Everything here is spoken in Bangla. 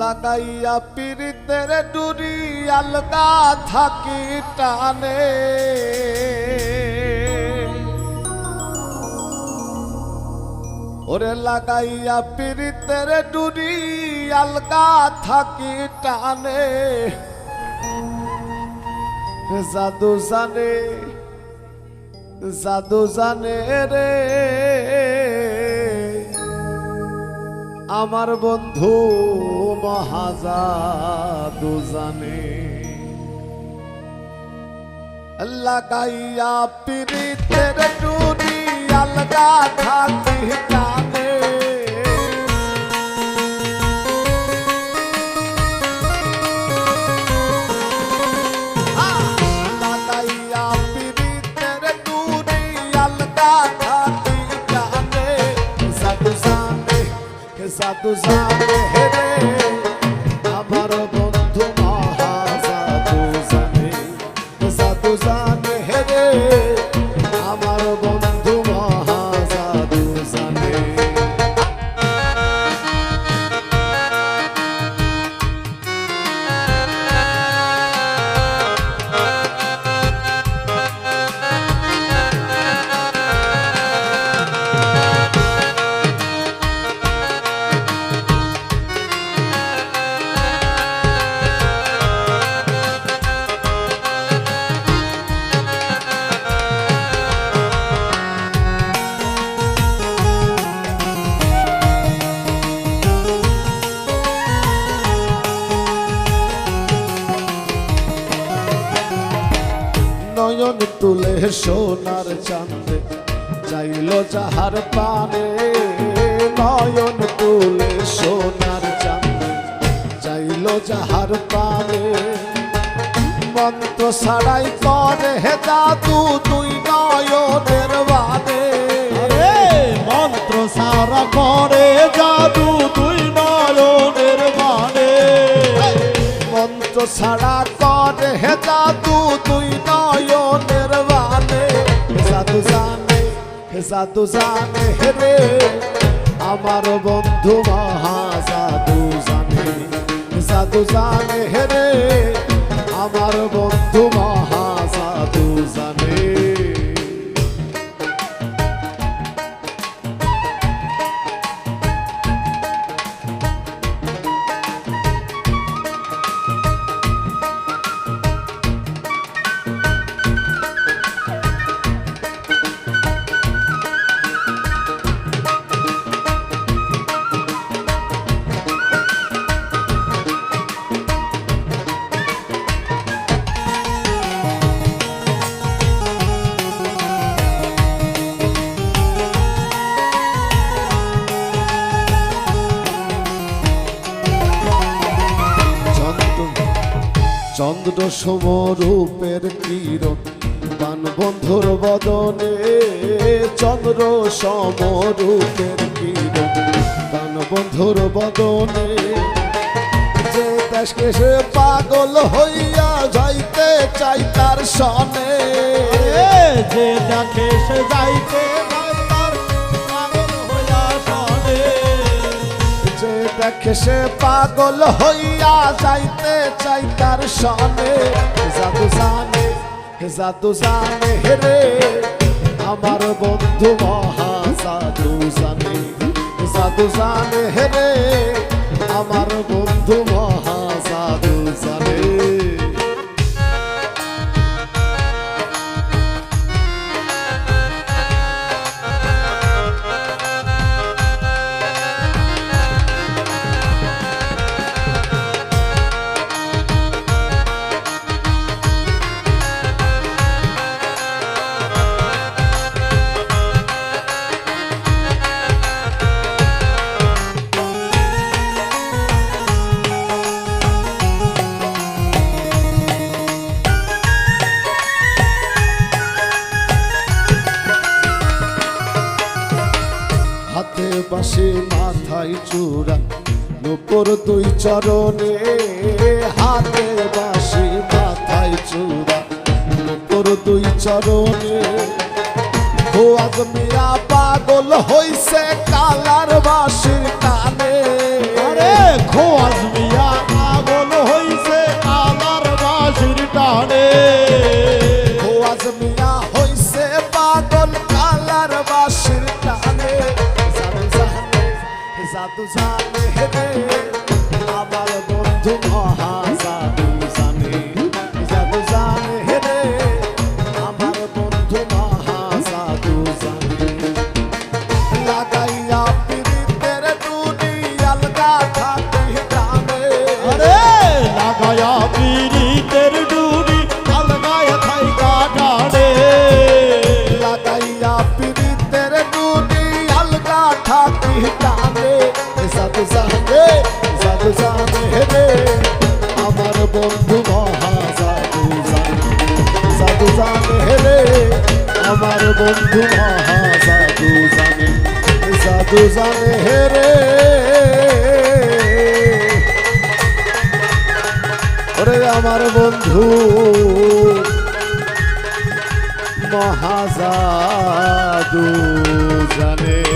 লাগাইয়া পিরিতের ডুরি আলগা থাকি টানে। ওরে লাগাইয়া পিরিতের ডুরি আলগা থাকি টানে। জাদু জানে জাদু জানে রে। আমার বন্ধু মহাজাদু জানে। লাগাইয়া পিরিতের টুনি আলগা থাকি। জাদু জানে হে আমার নয়ন তুলে সোনার চাঁদে যাইল যাহার পানে। নয়ন তুলে সোনার চাঁদে যাইল যাহার পানে। মন্ত্র ছাড়াই করে হে জাদু তুই নয়নের বানে রে মন্ত্র সারা করে জাদু তুই নয়নের মানে মন্ত্র ছাড়া জাদু জানে রে আমার বন্ধু মহা জাদু জানে। জাদু জানে রে চন্দ্র সমরূপের কিরণ বান বন্ধুর বদনে চন্দ্র সমরূপের কিরণ বান বন্ধুর বদনে যে দেশকে সে পাগল হইয়া যাইতে চাই তার সনে। যে দেখে সে যাইতে দেখে সে পাগল হইয়া যাইতে চাই তার সনে জাদু জানে জাদু জানে হেরে আমার বন্ধু মহা জাদু জানে। জাদু জানে হেরে আমার বন্ধু মহা জাদু জানে। বাসে মাথায় চূড়া, নোপর দুই চরণে হাতে বাসে মাথায় চূড়া। নোপর দুই চরণে খোয়াজ মিয়া পাগল হইছে কালার বাসির কানে। খোয়াজ মিয়া goes on. বন্ধু মহা সাধু জানে সাধু জানে ওরে আমার বন্ধু মহাজাদু জানে।